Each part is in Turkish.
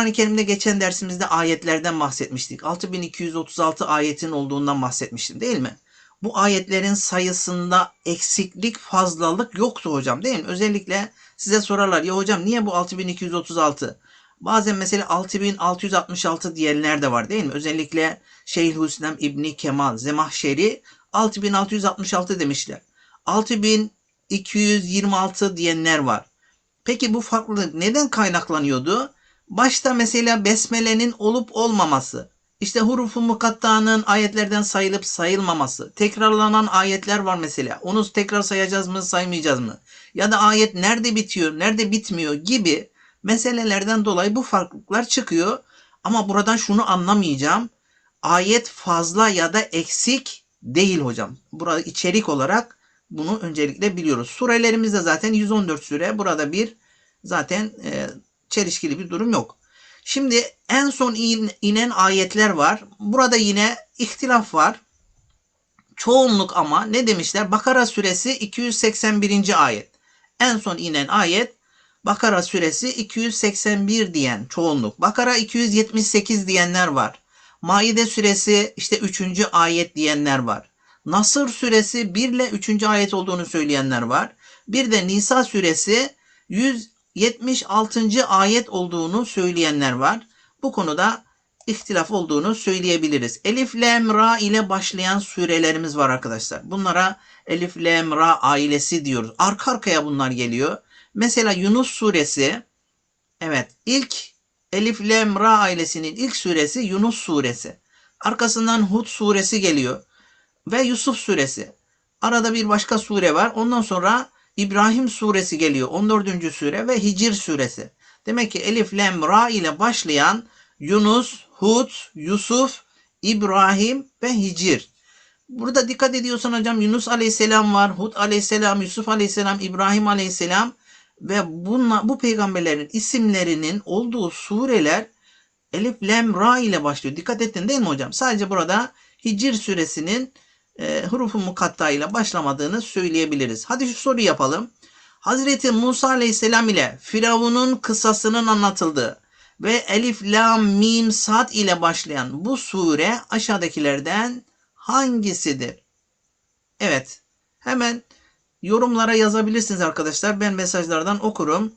Kur'an-ı Kerim'de geçen dersimizde ayetlerden bahsetmiştik. 6236 ayetin olduğundan bahsetmiştim değil mi? Bu ayetlerin sayısında eksiklik, fazlalık yoktu hocam değil mi? Özellikle size sorarlar ya hocam niye bu 6236? Bazen mesela 6666 diyenler de var değil mi? Özellikle Şeyhülislam İbni Kemal Zemahşeri 6666 demişler. 6226 diyenler var. Peki bu farklılık neden kaynaklanıyordu? Başta mesela besmelenin olup olmaması, işte hurufu mukattanın ayetlerden sayılıp sayılmaması, tekrarlanan ayetler var mesela. Onu tekrar sayacağız mı, saymayacağız mı? Ya da ayet nerede bitiyor, nerede bitmiyor gibi meselelerden dolayı bu farklılıklar çıkıyor. Ama buradan şunu anlamayacağım. Ayet fazla ya da eksik değil hocam. Burada içerik olarak bunu öncelikle biliyoruz. Surelerimizde zaten 114 süre. Burada bir zaten e, çelişkili bir durum yok. Şimdi en son in, inen ayetler var. Burada yine ihtilaf var. Çoğunluk ama ne demişler? Bakara suresi 281. ayet. En son inen ayet Bakara suresi 281 diyen çoğunluk. Bakara 278 diyenler var. Maide suresi işte 3. ayet diyenler var. Nasır suresi 1 ile 3. ayet olduğunu söyleyenler var. Bir de Nisa suresi 176. ayet olduğunu söyleyenler var. Bu konuda ihtilaf olduğunu söyleyebiliriz. Elif, Lem, Ra ile başlayan surelerimiz var arkadaşlar. Bunlara Elif, Lem, Ra ailesi diyoruz. Arka arkaya bunlar geliyor. Mesela Yunus suresi evet ilk Elif, Lem, Ra ailesinin ilk suresi Yunus suresi. Arkasından Hud suresi geliyor. Ve Yusuf suresi. Arada bir başka sure var. Ondan sonra İbrahim suresi geliyor. 14. sure ve Hicr suresi. Demek ki Elif, Lem, Ra ile başlayan Yunus, Hud, Yusuf, İbrahim ve Hicr. Burada dikkat ediyorsan hocam Yunus aleyhisselam var, Hud aleyhisselam, Yusuf aleyhisselam, İbrahim aleyhisselam ve bunla, bu peygamberlerin isimlerinin olduğu sureler Elif, Lem, Ra ile başlıyor. Dikkat ettin değil mi hocam? Sadece burada Hicr suresinin e, hurufu mukatta ile başlamadığını söyleyebiliriz. Hadi şu soruyu yapalım. Hazreti Musa aleyhisselam ile Firavun'un kıssasının anlatıldığı ve Elif, Lam, Mim, Sad ile başlayan bu sure aşağıdakilerden hangisidir? Evet. Hemen yorumlara yazabilirsiniz arkadaşlar. Ben mesajlardan okurum.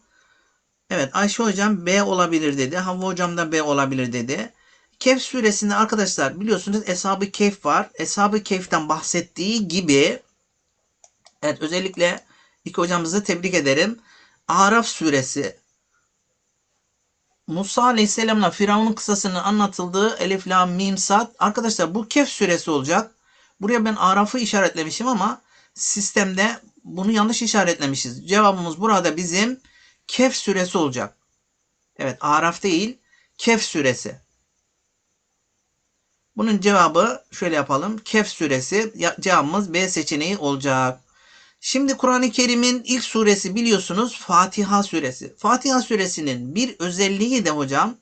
Evet Ayşe hocam B olabilir dedi. Havva hocam da B olabilir dedi. Kehf suresinde arkadaşlar biliyorsunuz Eshab-ı Kehf var. Eshab-ı Kehf'ten bahsettiği gibi evet özellikle iki hocamızı tebrik ederim. Araf suresi Musa Aleyhisselam'la Firavun'un kısasının anlatıldığı Elif, Lam, Mim, Sad. Arkadaşlar bu Kehf suresi olacak. Buraya ben Araf'ı işaretlemişim ama sistemde bunu yanlış işaretlemişiz. Cevabımız burada bizim Kehf suresi olacak. Evet Araf değil Kehf suresi. Bunun cevabı şöyle yapalım. Kehf suresi cevabımız B seçeneği olacak. Şimdi Kur'an-ı Kerim'in ilk suresi biliyorsunuz Fatiha suresi. Fatiha suresinin bir özelliği de hocam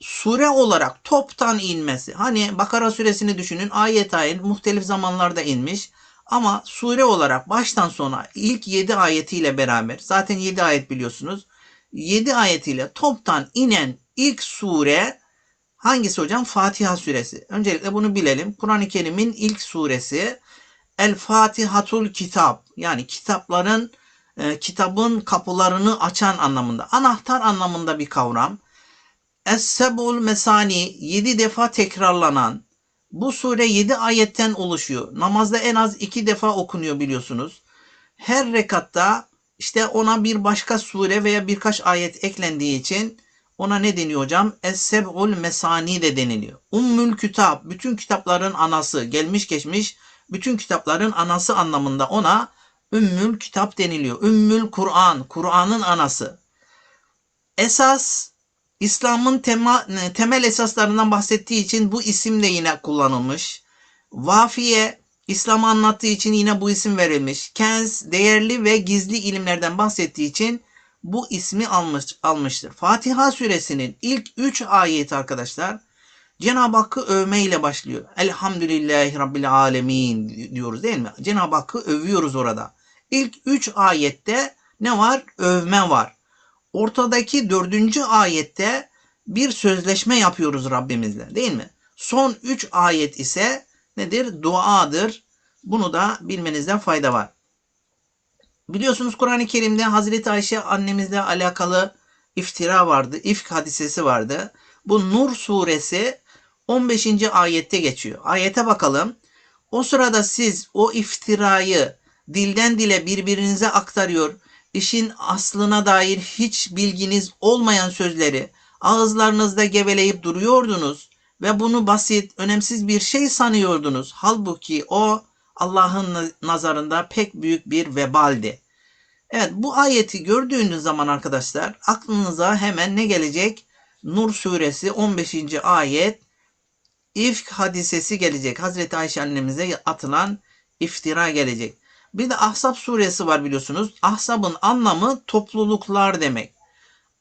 sure olarak toptan inmesi. Hani Bakara suresini düşünün ayet ayet muhtelif zamanlarda inmiş. Ama sure olarak baştan sona ilk 7 ayetiyle beraber zaten 7 ayet biliyorsunuz. 7 ayetiyle toptan inen ilk sure hangisi hocam? Fatiha suresi. Öncelikle bunu bilelim. Kur'an-ı Kerim'in ilk suresi El Fatihatul Kitap yani kitapların e, kitabın kapılarını açan anlamında. Anahtar anlamında bir kavram. Es-Sebul Mesani 7 defa tekrarlanan bu sure 7 ayetten oluşuyor. Namazda en az 2 defa okunuyor biliyorsunuz. Her rekatta işte ona bir başka sure veya birkaç ayet eklendiği için ona ne deniyor hocam? Es-Seb'ul Mesani de deniliyor. Ummül Kitap, bütün kitapların anası, gelmiş geçmiş bütün kitapların anası anlamında ona Ümmül Kitap deniliyor. Ümmül Kur'an, Kur'an'ın anası. Esas İslam'ın temel esaslarından bahsettiği için bu isim de yine kullanılmış. Vafiye İslam'ı anlattığı için yine bu isim verilmiş. Kenz değerli ve gizli ilimlerden bahsettiği için bu ismi almış, almıştır. Fatiha suresinin ilk 3 ayeti arkadaşlar Cenab-ı Hakk'ı övme ile başlıyor. Elhamdülillahi Rabbil Alemin diyoruz değil mi? Cenab-ı Hakk'ı övüyoruz orada. İlk 3 ayette ne var? Övme var. Ortadaki dördüncü ayette bir sözleşme yapıyoruz Rabbimizle değil mi? Son 3 ayet ise nedir? Duadır. Bunu da bilmenizde fayda var. Biliyorsunuz Kur'an-ı Kerim'de Hazreti Ayşe annemizle alakalı iftira vardı. İfk hadisesi vardı. Bu Nur suresi 15. ayette geçiyor. Ayete bakalım. O sırada siz o iftirayı dilden dile birbirinize aktarıyor, işin aslına dair hiç bilginiz olmayan sözleri ağızlarınızda geveleyip duruyordunuz ve bunu basit, önemsiz bir şey sanıyordunuz. Halbuki o Allah'ın nazarında pek büyük bir vebaldi. Evet bu ayeti gördüğünüz zaman arkadaşlar aklınıza hemen ne gelecek? Nur suresi 15. ayet ifk hadisesi gelecek. Hazreti Ayşe annemize atılan iftira gelecek. Bir de Ahzab suresi var biliyorsunuz. Ahzab'ın anlamı topluluklar demek.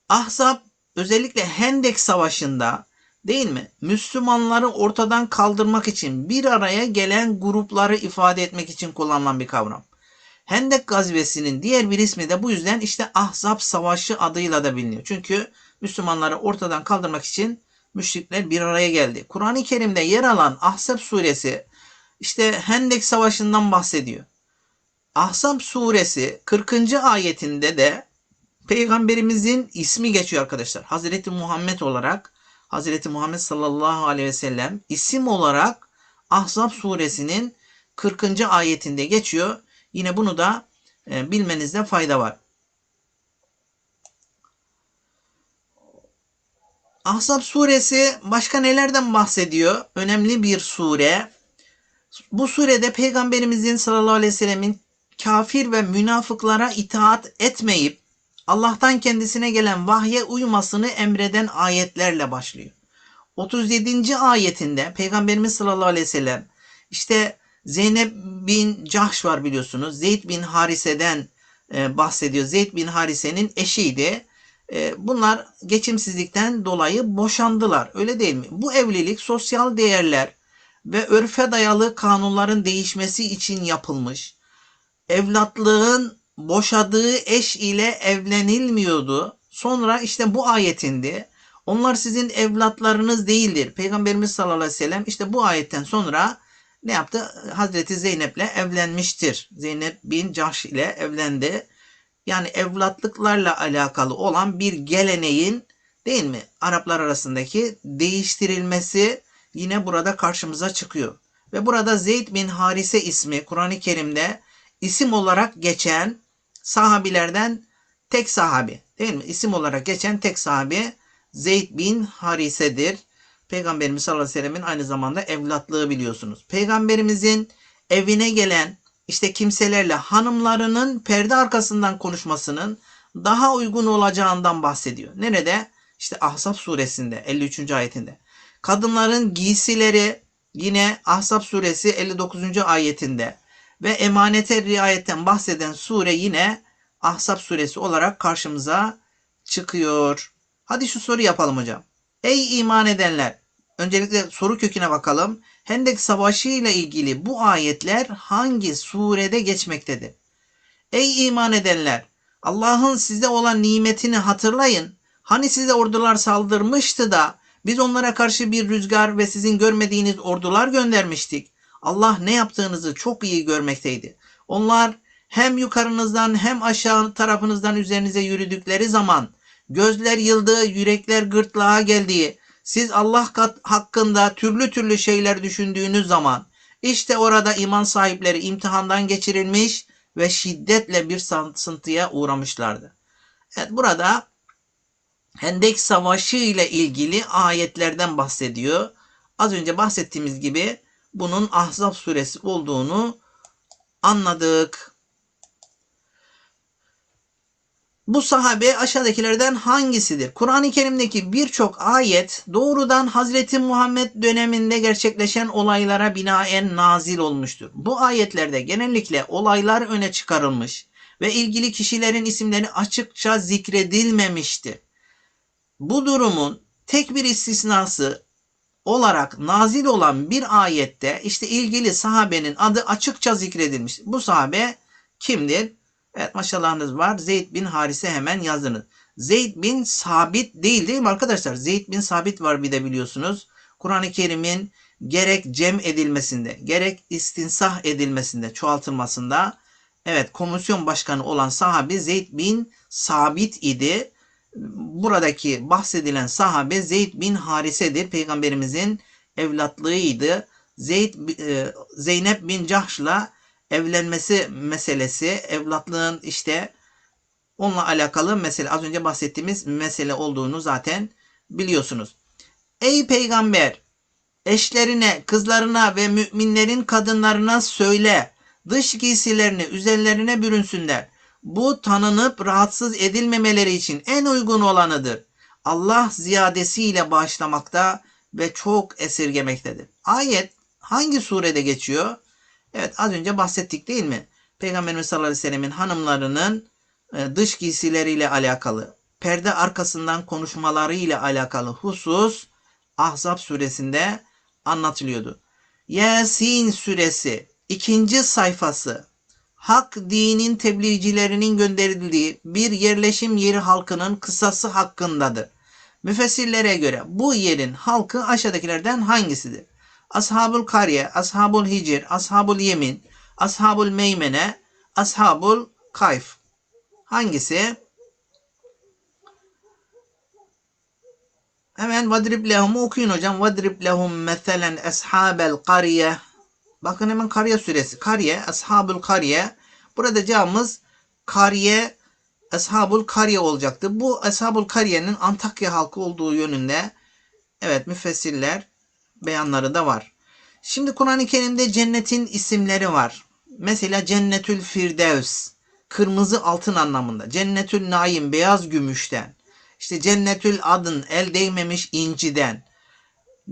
Ahzab özellikle Hendek Savaşı'nda değil mi? Müslümanları ortadan kaldırmak için bir araya gelen grupları ifade etmek için kullanılan bir kavram. Hendek gazvesinin diğer bir ismi de bu yüzden işte Ahzab Savaşı adıyla da biliniyor. Çünkü Müslümanları ortadan kaldırmak için müşrikler bir araya geldi. Kur'an-ı Kerim'de yer alan Ahzab suresi işte Hendek Savaşı'ndan bahsediyor. Ahzab suresi 40. ayetinde de peygamberimizin ismi geçiyor arkadaşlar. Hazreti Muhammed olarak Hazreti Muhammed sallallahu aleyhi ve sellem isim olarak Ahzab suresinin 40. ayetinde geçiyor. Yine bunu da e, bilmenizde fayda var. Ahzab suresi başka nelerden bahsediyor? Önemli bir sure. Bu surede peygamberimizin sallallahu aleyhi ve sellemin kafir ve münafıklara itaat etmeyip Allah'tan kendisine gelen vahye uymasını emreden ayetlerle başlıyor. 37. ayetinde Peygamberimiz sallallahu aleyhi ve sellem işte Zeynep bin Cahş var biliyorsunuz. Zeyd bin Harise'den e, bahsediyor. Zeyd bin Harise'nin eşiydi. E, bunlar geçimsizlikten dolayı boşandılar. Öyle değil mi? Bu evlilik sosyal değerler ve örfe dayalı kanunların değişmesi için yapılmış. Evlatlığın boşadığı eş ile evlenilmiyordu. Sonra işte bu ayetindi. Onlar sizin evlatlarınız değildir. Peygamberimiz sallallahu aleyhi ve sellem işte bu ayetten sonra ne yaptı? Hazreti Zeynep'le evlenmiştir. Zeynep bin Cahş ile evlendi. Yani evlatlıklarla alakalı olan bir geleneğin değil mi? Araplar arasındaki değiştirilmesi yine burada karşımıza çıkıyor. Ve burada Zeyd bin Harise ismi Kur'an-ı Kerim'de isim olarak geçen sahabilerden tek sahabi değil mi? İsim olarak geçen tek sahabi Zeyd bin Harise'dir. Peygamberimiz sallallahu aleyhi ve sellemin aynı zamanda evlatlığı biliyorsunuz. Peygamberimizin evine gelen işte kimselerle hanımlarının perde arkasından konuşmasının daha uygun olacağından bahsediyor. Nerede? İşte Ahzab suresinde 53. ayetinde. Kadınların giysileri yine Ahzab suresi 59. ayetinde ve emanete riayetten bahseden sure yine Ahzab suresi olarak karşımıza çıkıyor. Hadi şu soru yapalım hocam. Ey iman edenler! Öncelikle soru köküne bakalım. Hendek Savaşı ile ilgili bu ayetler hangi surede geçmektedir? Ey iman edenler! Allah'ın size olan nimetini hatırlayın. Hani size ordular saldırmıştı da biz onlara karşı bir rüzgar ve sizin görmediğiniz ordular göndermiştik. Allah ne yaptığınızı çok iyi görmekteydi. Onlar hem yukarınızdan hem aşağı tarafınızdan üzerinize yürüdükleri zaman gözler yıldığı, yürekler gırtlağa geldiği, siz Allah hakkında türlü türlü şeyler düşündüğünüz zaman işte orada iman sahipleri imtihandan geçirilmiş ve şiddetle bir sarsıntıya uğramışlardı. Evet burada Hendek Savaşı ile ilgili ayetlerden bahsediyor. Az önce bahsettiğimiz gibi bunun Ahzab suresi olduğunu anladık. Bu sahabe aşağıdakilerden hangisidir? Kur'an-ı Kerim'deki birçok ayet doğrudan Hazreti Muhammed döneminde gerçekleşen olaylara binaen nazil olmuştur. Bu ayetlerde genellikle olaylar öne çıkarılmış ve ilgili kişilerin isimleri açıkça zikredilmemiştir. Bu durumun tek bir istisnası olarak nazil olan bir ayette işte ilgili sahabenin adı açıkça zikredilmiş. Bu sahabe kimdir? Evet maşallahınız var. Zeyd bin Harise hemen yazdınız. Zeyd bin Sabit değil değil mi arkadaşlar? Zeyd bin Sabit var bir de biliyorsunuz. Kur'an-ı Kerim'in gerek cem edilmesinde, gerek istinsah edilmesinde, çoğaltılmasında evet komisyon başkanı olan sahabi Zeyd bin Sabit idi. Buradaki bahsedilen sahabe Zeyd bin Harise'dir. Peygamberimizin evlatlığıydı. Zeyd e, Zeynep bin Cahş'la evlenmesi meselesi, evlatlığın işte onunla alakalı mesele az önce bahsettiğimiz mesele olduğunu zaten biliyorsunuz. Ey peygamber eşlerine, kızlarına ve müminlerin kadınlarına söyle. Dış giysilerini üzerlerine bürünsünler. Bu tanınıp rahatsız edilmemeleri için en uygun olanıdır. Allah ziyadesiyle bağışlamakta ve çok esirgemektedir. Ayet hangi surede geçiyor? Evet az önce bahsettik değil mi? Peygamberimiz sallallahu aleyhi ve sellemin hanımlarının e, dış giysileriyle alakalı, perde arkasından konuşmalarıyla alakalı husus Ahzab suresinde anlatılıyordu. Yasin suresi ikinci sayfası Hak dinin tebliğcilerinin gönderildiği bir yerleşim yeri halkının kısası hakkındadır. Müfessirlere göre bu yerin halkı aşağıdakilerden hangisidir? Ashabul Kariye, Ashabul Hicr, Ashabul Yemin, Ashabul Meymene, Ashabul Kayf. Hangisi? Hemen vadrib lehum'u okuyun hocam. Vadrib lehum meselen ashabel kariye. Bakın hemen Kariye suresi. Kariye, ashabul kariye. Burada cevabımız Kariye, ashabul kariye olacaktı. Bu ashabul kariyenin Antakya halkı olduğu yönünde evet müfessirler beyanları da var. Şimdi Kur'an-ı Kerim'de cennetin isimleri var. Mesela Cennetül Firdevs, kırmızı altın anlamında. Cennetül Naim, beyaz gümüşten. İşte Cennetül Adın, el değmemiş inciden.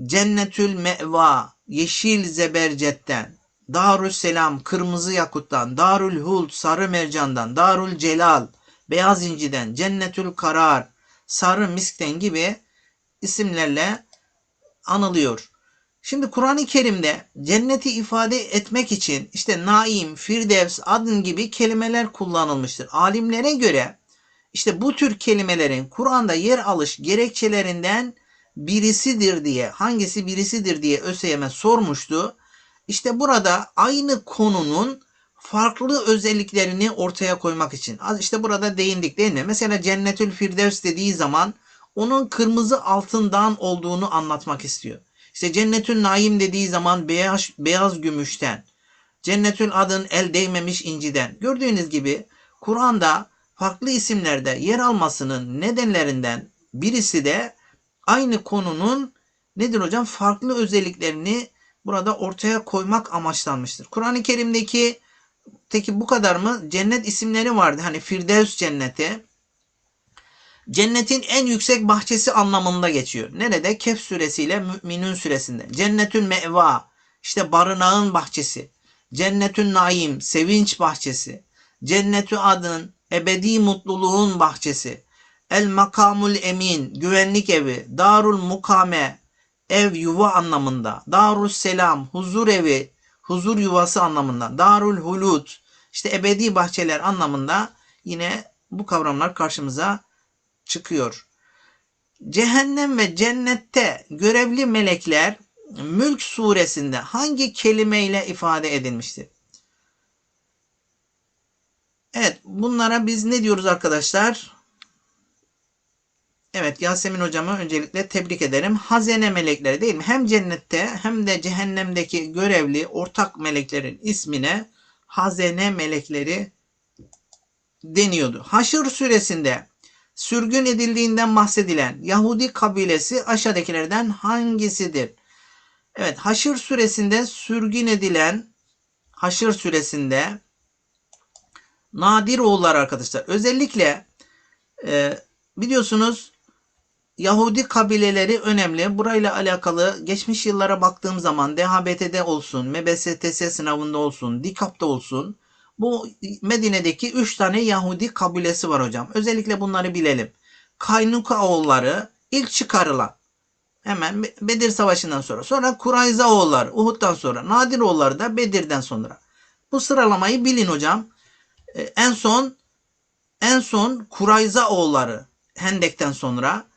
Cennetül Meva, yeşil zebercetten. Darül Selam, kırmızı yakuttan. Darül Huld, sarı mercandan. Darül Celal, beyaz inciden. Cennetül Karar, sarı miskten gibi isimlerle anılıyor. Şimdi Kur'an-ı Kerim'de cenneti ifade etmek için işte naim, firdevs, adın gibi kelimeler kullanılmıştır. Alimlere göre işte bu tür kelimelerin Kur'an'da yer alış gerekçelerinden birisidir diye, hangisi birisidir diye ÖSYM sormuştu. İşte burada aynı konunun farklı özelliklerini ortaya koymak için. Az işte burada değindik değil mi? Mesela Cennetül Firdevs dediği zaman onun kırmızı altından olduğunu anlatmak istiyor. İşte Cennetül Naim dediği zaman beyaz, beyaz gümüşten. Cennetül Adın el değmemiş inciden. Gördüğünüz gibi Kur'an'da farklı isimlerde yer almasının nedenlerinden birisi de aynı konunun nedir hocam? Farklı özelliklerini burada ortaya koymak amaçlanmıştır. Kur'an-ı Kerim'deki peki bu kadar mı? Cennet isimleri vardı. Hani Firdevs cenneti. Cennetin en yüksek bahçesi anlamında geçiyor. Nerede? Kehf suresiyle Müminun suresinde. Cennetün meva, işte barınağın bahçesi. Cennetün naim, sevinç bahçesi. Cennetü adın, ebedi mutluluğun bahçesi. El makamul emin, güvenlik evi. Darul mukame, ev yuva anlamında. Darul selam, huzur evi, huzur yuvası anlamında. Darul hulud, işte ebedi bahçeler anlamında yine bu kavramlar karşımıza çıkıyor. Cehennem ve cennette görevli melekler Mülk suresinde hangi kelimeyle ifade edilmiştir? Evet bunlara biz ne diyoruz arkadaşlar? Evet Yasemin hocamı öncelikle tebrik ederim. Hazene melekleri değil mi? Hem cennette hem de cehennemdeki görevli ortak meleklerin ismine hazene melekleri deniyordu. Haşr suresinde sürgün edildiğinden bahsedilen Yahudi kabilesi aşağıdakilerden hangisidir? Evet Haşr suresinde sürgün edilen Haşr suresinde Nadir oğullar arkadaşlar. Özellikle e, biliyorsunuz Yahudi kabileleri önemli. Burayla alakalı geçmiş yıllara baktığım zaman DHBT'de olsun, MBSTS sınavında olsun, DİKAP'ta olsun bu Medine'deki 3 tane Yahudi kabilesi var hocam. Özellikle bunları bilelim. Kaynuka oğulları ilk çıkarılan hemen Bedir Savaşı'ndan sonra. Sonra Kurayza oğulları Uhud'dan sonra. Nadir oğulları da Bedir'den sonra. Bu sıralamayı bilin hocam. Ee, en son en son Kurayza oğulları Hendek'ten sonra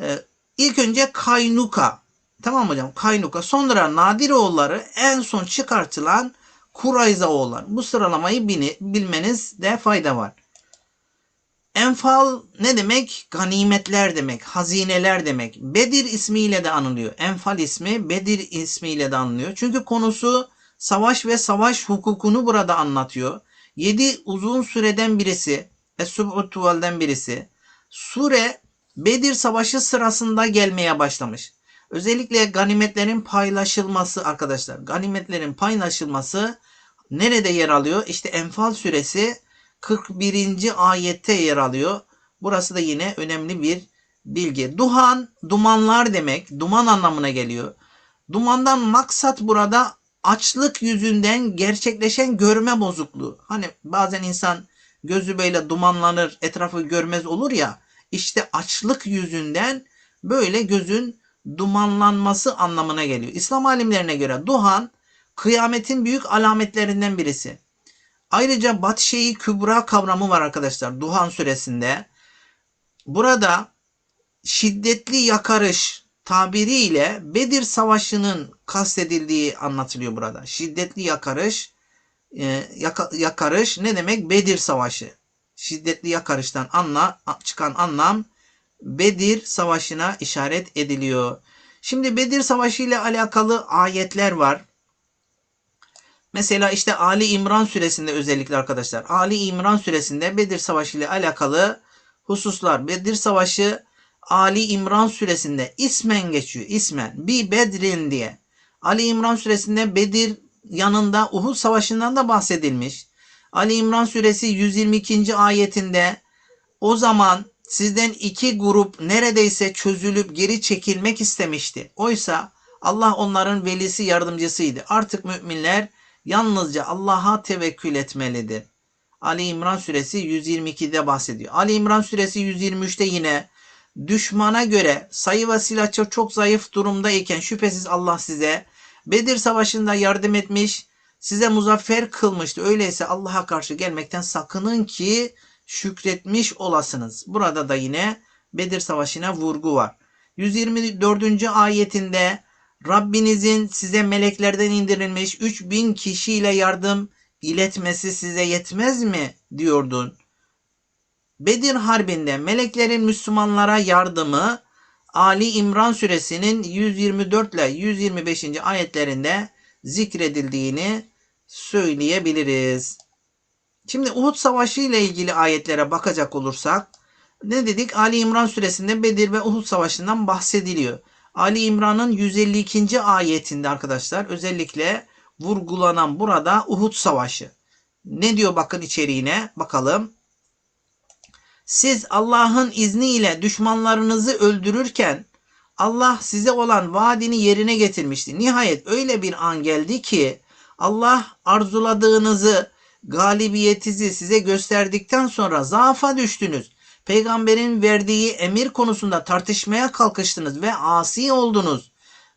e, ilk önce Kaynuka tamam hocam Kaynuka sonra Nadiroğulları en son çıkartılan Kurayzaoğulları. Bu sıralamayı bilmenizde fayda var. Enfal ne demek? Ganimetler demek, hazineler demek. Bedir ismiyle de anılıyor. Enfal ismi Bedir ismiyle de anılıyor. Çünkü konusu savaş ve savaş hukukunu burada anlatıyor. Yedi uzun süreden birisi, Es-Sub'ut birisi. Sure Bedir Savaşı sırasında gelmeye başlamış. Özellikle ganimetlerin paylaşılması arkadaşlar. Ganimetlerin paylaşılması nerede yer alıyor? İşte Enfal suresi 41. ayette yer alıyor. Burası da yine önemli bir bilgi. Duhan, dumanlar demek. Duman anlamına geliyor. Dumandan maksat burada açlık yüzünden gerçekleşen görme bozukluğu. Hani bazen insan gözü böyle dumanlanır, etrafı görmez olur ya. İşte açlık yüzünden böyle gözün dumanlanması anlamına geliyor. İslam alimlerine göre duhan kıyametin büyük alametlerinden birisi. Ayrıca Batşe-i Kübra kavramı var arkadaşlar Duhan suresinde. Burada şiddetli yakarış tabiriyle Bedir Savaşı'nın kastedildiği anlatılıyor burada. Şiddetli yakarış e, yaka, yakarış ne demek? Bedir Savaşı. Şiddetli yakarıştan anla, çıkan anlam Bedir Savaşı'na işaret ediliyor. Şimdi Bedir Savaşı ile alakalı ayetler var. Mesela işte Ali İmran suresinde özellikle arkadaşlar. Ali İmran suresinde Bedir Savaşı ile alakalı hususlar. Bedir Savaşı Ali İmran suresinde ismen geçiyor. İsmen. Bi Bedrin diye. Ali İmran suresinde Bedir yanında Uhud Savaşı'ndan da bahsedilmiş. Ali İmran suresi 122. ayetinde o zaman sizden iki grup neredeyse çözülüp geri çekilmek istemişti. Oysa Allah onların velisi yardımcısıydı. Artık müminler yalnızca Allah'a tevekkül etmelidir. Ali İmran suresi 122'de bahsediyor. Ali İmran suresi 123'te yine düşmana göre sayı ve silah çok, çok zayıf durumdayken şüphesiz Allah size Bedir Savaşı'nda yardım etmiş, size muzaffer kılmıştı. Öyleyse Allah'a karşı gelmekten sakının ki şükretmiş olasınız. Burada da yine Bedir Savaşı'na vurgu var. 124. ayetinde Rabbinizin size meleklerden indirilmiş 3000 kişiyle yardım iletmesi size yetmez mi diyordun. Bedir Harbi'nde meleklerin Müslümanlara yardımı Ali İmran suresinin 124 ile 125. ayetlerinde zikredildiğini söyleyebiliriz. Şimdi Uhud Savaşı ile ilgili ayetlere bakacak olursak ne dedik? Ali İmran suresinde Bedir ve Uhud Savaşı'ndan bahsediliyor. Ali İmran'ın 152. ayetinde arkadaşlar özellikle vurgulanan burada Uhud Savaşı. Ne diyor bakın içeriğine bakalım. Siz Allah'ın izniyle düşmanlarınızı öldürürken Allah size olan vaadini yerine getirmişti. Nihayet öyle bir an geldi ki Allah arzuladığınızı, galibiyetinizi size gösterdikten sonra zaafa düştünüz. Peygamberin verdiği emir konusunda tartışmaya kalkıştınız ve asi oldunuz.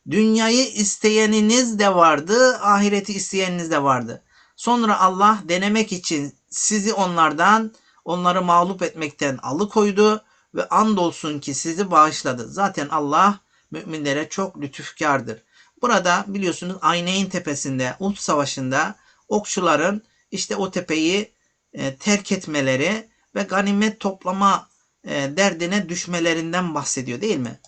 Dünyayı isteyeniniz de vardı, ahireti isteyeniniz de vardı. Sonra Allah denemek için sizi onlardan, onları mağlup etmekten alıkoydu ve andolsun ki sizi bağışladı. Zaten Allah müminlere çok lütufkardır. Burada biliyorsunuz Ayneyn tepesinde Uhud Savaşı'nda okçuların işte o tepeyi e, terk etmeleri ve ganimet toplama e, derdine düşmelerinden bahsediyor değil mi?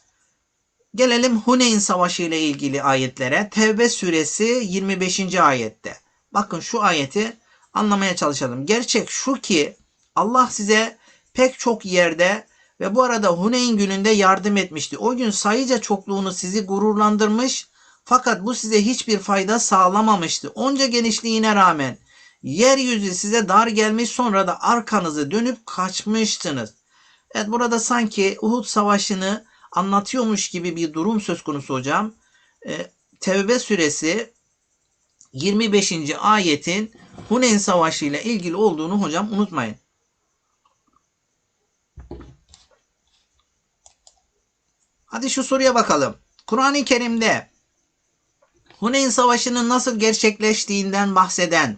Gelelim Huneyn Savaşı ile ilgili ayetlere. Tevbe suresi 25. ayette. Bakın şu ayeti anlamaya çalışalım. Gerçek şu ki Allah size pek çok yerde ve bu arada Huneyn gününde yardım etmişti. O gün sayıca çokluğunu sizi gururlandırmış fakat bu size hiçbir fayda sağlamamıştı. Onca genişliğine rağmen yeryüzü size dar gelmiş sonra da arkanızı dönüp kaçmıştınız. Evet burada sanki Uhud Savaşı'nı anlatıyormuş gibi bir durum söz konusu hocam. Ee, Tevbe suresi 25. ayetin Huneyn Savaşı ile ilgili olduğunu hocam unutmayın. Hadi şu soruya bakalım. Kur'an-ı Kerim'de Huneyn Savaşı'nın nasıl gerçekleştiğinden bahseden,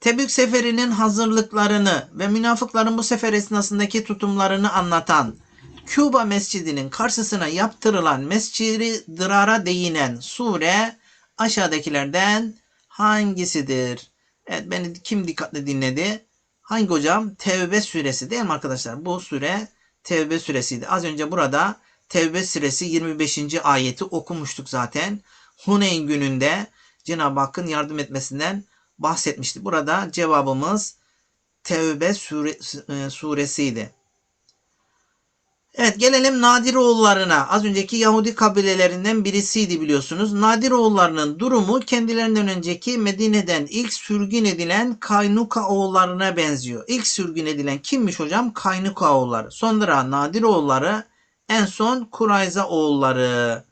Tebük seferinin hazırlıklarını ve münafıkların bu sefer esnasındaki tutumlarını anlatan Küba Mescidi'nin karşısına yaptırılan Mescid-i Dırar'a değinen sure aşağıdakilerden hangisidir? Evet beni kim dikkatli dinledi? Hangi hocam? Tevbe suresi değil mi arkadaşlar? Bu sure Tevbe suresiydi. Az önce burada Tevbe suresi 25. ayeti okumuştuk zaten. Huneyn gününde Cenab-ı Hakk'ın yardım etmesinden bahsetmişti. Burada cevabımız Tevbe sure, e, suresiydi. Evet gelelim Nadiroğullarına. Az önceki Yahudi kabilelerinden birisiydi biliyorsunuz. Nadiroğullarının durumu kendilerinden önceki Medine'den ilk sürgün edilen Kaynuka oğullarına benziyor. İlk sürgün edilen kimmiş hocam? Kaynuka oğulları. Sonra Nadiroğulları, en son Kurayza oğulları.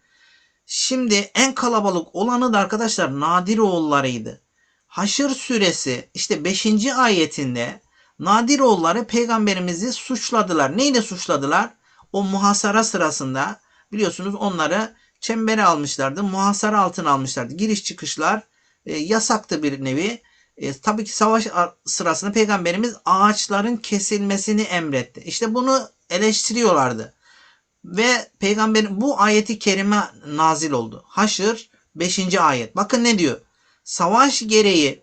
Şimdi en kalabalık olanı da arkadaşlar Nadiroğullarıydı. Haşr suresi işte 5. ayetinde Nadiroğulları peygamberimizi suçladılar. Neyle suçladılar? O muhasara sırasında biliyorsunuz onları çembere almışlardı. Muhasara altına almışlardı. Giriş çıkışlar e, yasaktı bir nevi. E, tabii ki savaş sırasında peygamberimiz ağaçların kesilmesini emretti. İşte bunu eleştiriyorlardı. Ve peygamberin bu ayeti kerime nazil oldu. Haşr 5. ayet. Bakın ne diyor? Savaş gereği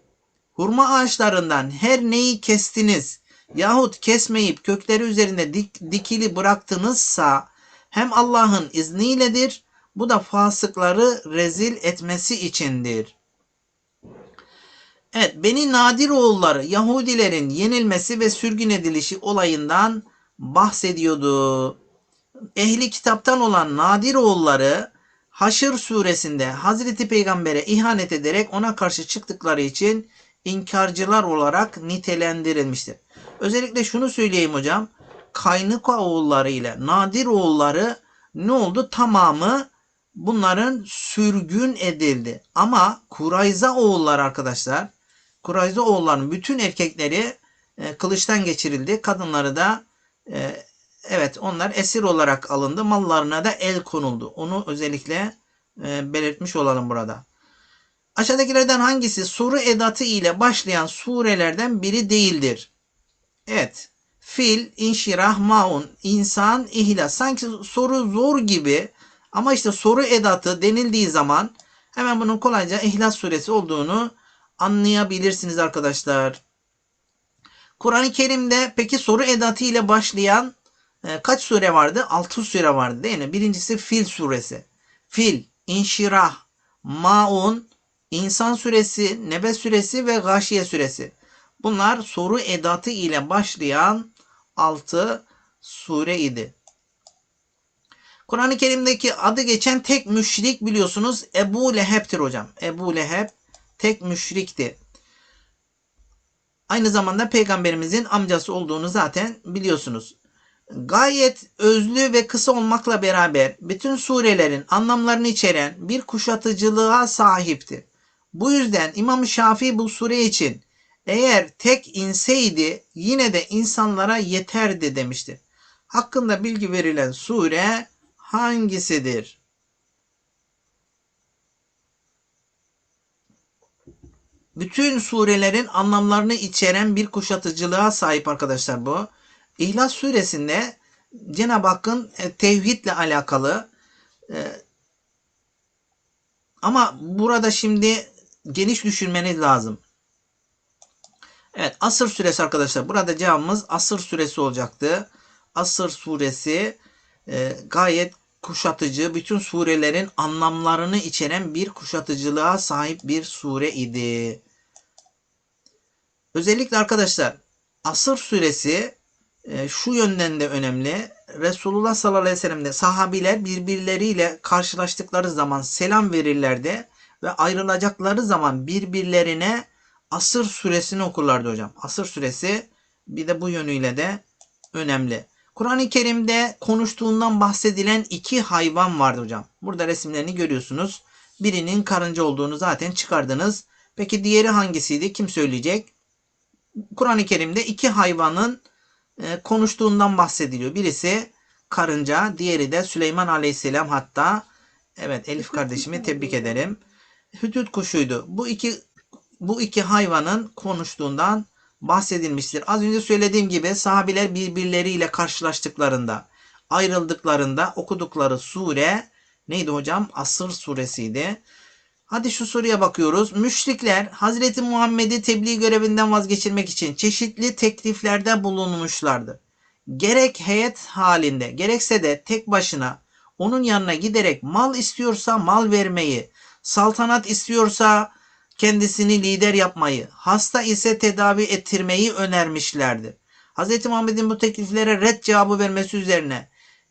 hurma ağaçlarından her neyi kestiniz yahut kesmeyip kökleri üzerinde dik, dikili bıraktınızsa hem Allah'ın izniyledir bu da fasıkları rezil etmesi içindir. Evet, Beni Nadir oğulları Yahudilerin yenilmesi ve sürgün edilişi olayından bahsediyordu. Ehli kitaptan olan Nadir oğulları Haşr suresinde Hazreti Peygamber'e ihanet ederek ona karşı çıktıkları için inkarcılar olarak nitelendirilmiştir. Özellikle şunu söyleyeyim hocam. Kaynıka oğulları ile Nadir oğulları ne oldu? Tamamı bunların sürgün edildi. Ama Kurayza oğulları arkadaşlar Kurayza oğullarının bütün erkekleri e, kılıçtan geçirildi. Kadınları da e, evet onlar esir olarak alındı. Mallarına da el konuldu. Onu özellikle e, belirtmiş olalım burada. Aşağıdakilerden hangisi soru edatı ile başlayan surelerden biri değildir? Evet. Fil, inşirah, maun, insan, ihlas. Sanki soru zor gibi ama işte soru edatı denildiği zaman hemen bunun kolayca İhlas suresi olduğunu anlayabilirsiniz arkadaşlar. Kur'an-ı Kerim'de peki soru edatı ile başlayan kaç sure vardı? 6 sure vardı değil mi? Birincisi Fil suresi. Fil, İnşirah, Maun, İnsan suresi, Nebe suresi ve Gâşiye suresi. Bunlar soru edatı ile başlayan 6 sure idi. Kur'an-ı Kerim'deki adı geçen tek müşrik biliyorsunuz Ebu Leheb'tir hocam. Ebu Leheb tek müşrikti. Aynı zamanda peygamberimizin amcası olduğunu zaten biliyorsunuz. Gayet özlü ve kısa olmakla beraber bütün surelerin anlamlarını içeren bir kuşatıcılığa sahipti. Bu yüzden İmam Şafii bu sure için eğer tek inseydi yine de insanlara yeterdi demiştir. Hakkında bilgi verilen sure hangisidir? Bütün surelerin anlamlarını içeren bir kuşatıcılığa sahip arkadaşlar bu. İhlas suresinde Cenab-ı Hakk'ın e, tevhidle alakalı e, ama burada şimdi geniş düşünmeniz lazım. Evet Asır suresi arkadaşlar. Burada cevabımız Asır suresi olacaktı. Asır suresi e, gayet kuşatıcı, bütün surelerin anlamlarını içeren bir kuşatıcılığa sahip bir sure idi. Özellikle arkadaşlar Asır suresi şu yönden de önemli. Resulullah sallallahu aleyhi ve sellem'de sahabiler birbirleriyle karşılaştıkları zaman selam verirlerdi ve ayrılacakları zaman birbirlerine Asır suresini okurlardı hocam. Asır suresi bir de bu yönüyle de önemli. Kur'an-ı Kerim'de konuştuğundan bahsedilen iki hayvan vardı hocam. Burada resimlerini görüyorsunuz. Birinin karınca olduğunu zaten çıkardınız. Peki diğeri hangisiydi? Kim söyleyecek? Kur'an-ı Kerim'de iki hayvanın e, konuştuğundan bahsediliyor. Birisi karınca, diğeri de Süleyman Aleyhisselam hatta evet Elif kardeşimi tebrik ederim. Hüdüd kuşuydu. Bu iki bu iki hayvanın konuştuğundan bahsedilmiştir. Az önce söylediğim gibi sahabiler birbirleriyle karşılaştıklarında ayrıldıklarında okudukları sure neydi hocam? Asır suresiydi. Hadi şu soruya bakıyoruz. Müşrikler Hazreti Muhammed'i tebliğ görevinden vazgeçirmek için çeşitli tekliflerde bulunmuşlardı. Gerek heyet halinde gerekse de tek başına onun yanına giderek mal istiyorsa mal vermeyi, saltanat istiyorsa kendisini lider yapmayı, hasta ise tedavi ettirmeyi önermişlerdi. Hz. Muhammed'in bu tekliflere red cevabı vermesi üzerine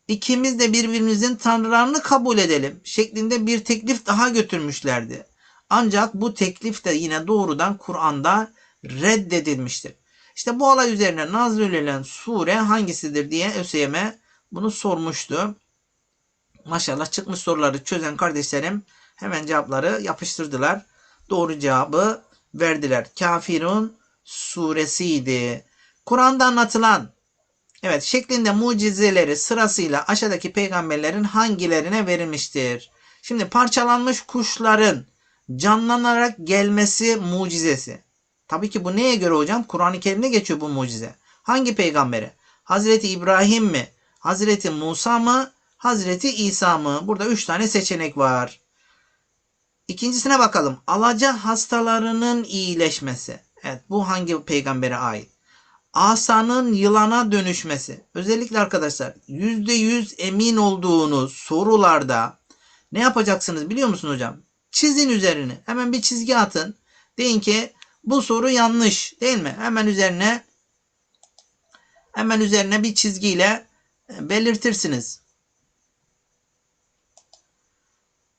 ikimiz de birbirimizin tanrılarını kabul edelim şeklinde bir teklif daha götürmüşlerdi. Ancak bu teklif de yine doğrudan Kur'an'da reddedilmiştir. İşte bu olay üzerine nazil edilen sure hangisidir diye ÖSYM bunu sormuştu. Maşallah çıkmış soruları çözen kardeşlerim hemen cevapları yapıştırdılar. Doğru cevabı verdiler. Kafirun suresiydi. Kur'an'da anlatılan evet şeklinde mucizeleri sırasıyla aşağıdaki peygamberlerin hangilerine verilmiştir? Şimdi parçalanmış kuşların canlanarak gelmesi mucizesi. Tabii ki bu neye göre hocam? Kur'an-ı Kerim'de geçiyor bu mucize. Hangi peygambere? Hazreti İbrahim mi? Hazreti Musa mı? Hazreti İsa mı? Burada üç tane seçenek var. İkincisine bakalım. Alaca hastalarının iyileşmesi. Evet bu hangi peygambere ait? Asanın yılana dönüşmesi. Özellikle arkadaşlar %100 emin olduğunuz sorularda ne yapacaksınız biliyor musun hocam? Çizin üzerine. Hemen bir çizgi atın. Deyin ki bu soru yanlış değil mi? Hemen üzerine hemen üzerine bir çizgiyle belirtirsiniz.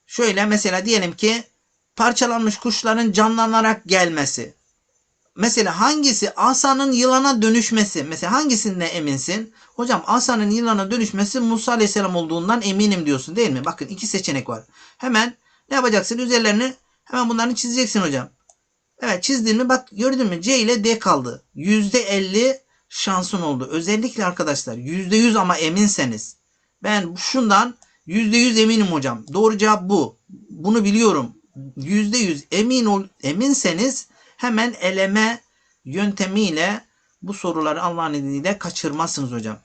Şöyle mesela diyelim ki parçalanmış kuşların canlanarak gelmesi. Mesela hangisi asanın yılana dönüşmesi? Mesela hangisinde eminsin? Hocam asanın yılana dönüşmesi Musa Aleyhisselam olduğundan eminim diyorsun değil mi? Bakın iki seçenek var. Hemen ne yapacaksın? Üzerlerini hemen bunları çizeceksin hocam. Evet çizdin mi? Bak gördün mü? C ile D kaldı. %50 şansın oldu. Özellikle arkadaşlar %100 ama eminseniz. Ben şundan %100 eminim hocam. Doğru cevap bu. Bunu biliyorum. %100 emin ol, eminseniz hemen eleme yöntemiyle bu soruları Allah'ın izniyle kaçırmazsınız hocam.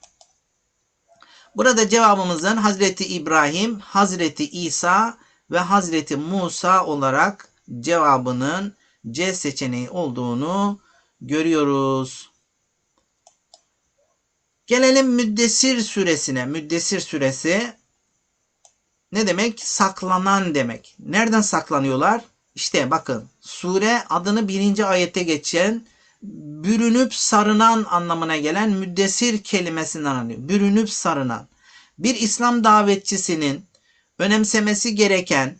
Burada cevabımızın Hazreti İbrahim, Hazreti İsa ve Hazreti Musa olarak cevabının C seçeneği olduğunu görüyoruz. Gelelim Müddessir suresine. Müddessir suresi ne demek? Saklanan demek. Nereden saklanıyorlar? İşte bakın sure adını birinci ayette geçen bürünüp sarınan anlamına gelen müddessir kelimesinden anlıyor. Bürünüp sarınan. Bir İslam davetçisinin önemsemesi gereken